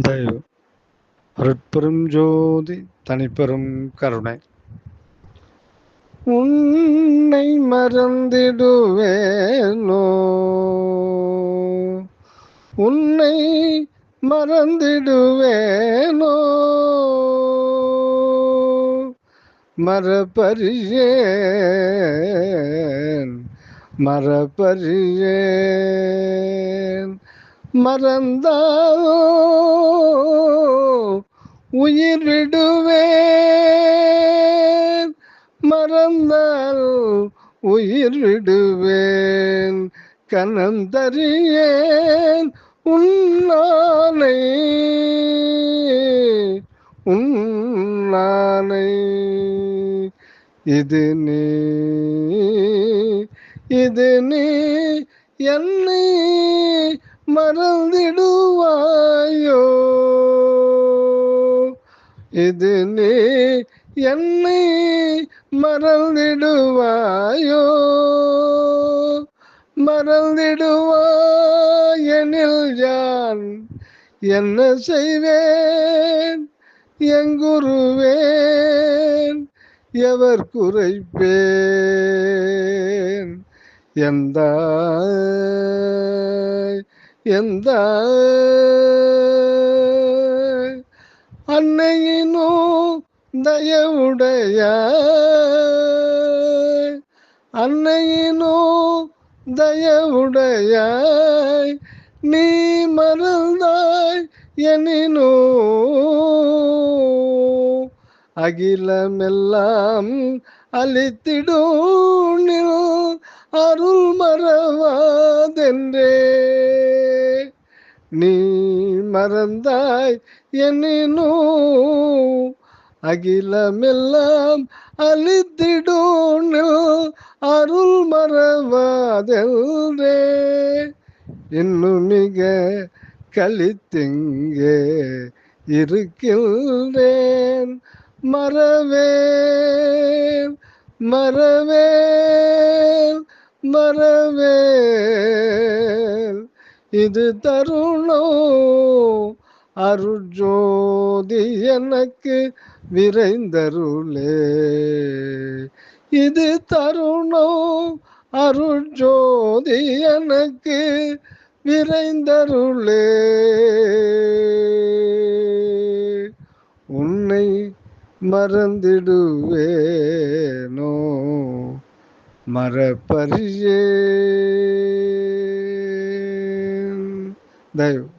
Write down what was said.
தயவு அருட்பெரும் ஜோதி தனிப்பெரும் கருணை உன்னை மறந்திடுவேனோ உன்னை மறந்திடுவேனோ மரபறியேன் மரபறியேன் மறந்தாலோ உயிரிடுவேன். மறந்தால் உயிர் விடுவேன் கனந்தறியேன் உன்னானை உன்னானை இது நீ. இது நீ. என்னை மறந்திடுவாயோ? இது நீ என்னை மறந்திடுவாயோ? மறந்திடுவாயெனில் யான் என்ன செய்வேன்? எங்குருவேன் எவர் குறைப்பேன்? எந்த எந்த அன்னையினோ தயவுடைய அன்னையினோ தயவுடைய நீ மறந்தாய் எனினோ அகிலமெல்லாம் அழித்திடும் அருள் மறவாதென்றே. நீ மறந்தாய் எனினோ அகிலமெல்லாம் அழித்திடும் அருள் மறவாதென்றே. இன்னும் மிக கழித்திங்கே இருக்கின்றேன். மறவேன் மறவேன் மறவேன். இது தருணம் அருஜோதி எனக்கு விரைந்தருளே. இது தருணம் அருஜோதி எனக்கு விரைந்தருளே. உன்னை மறந்திடுவேனோ மரப்பரியே தயவு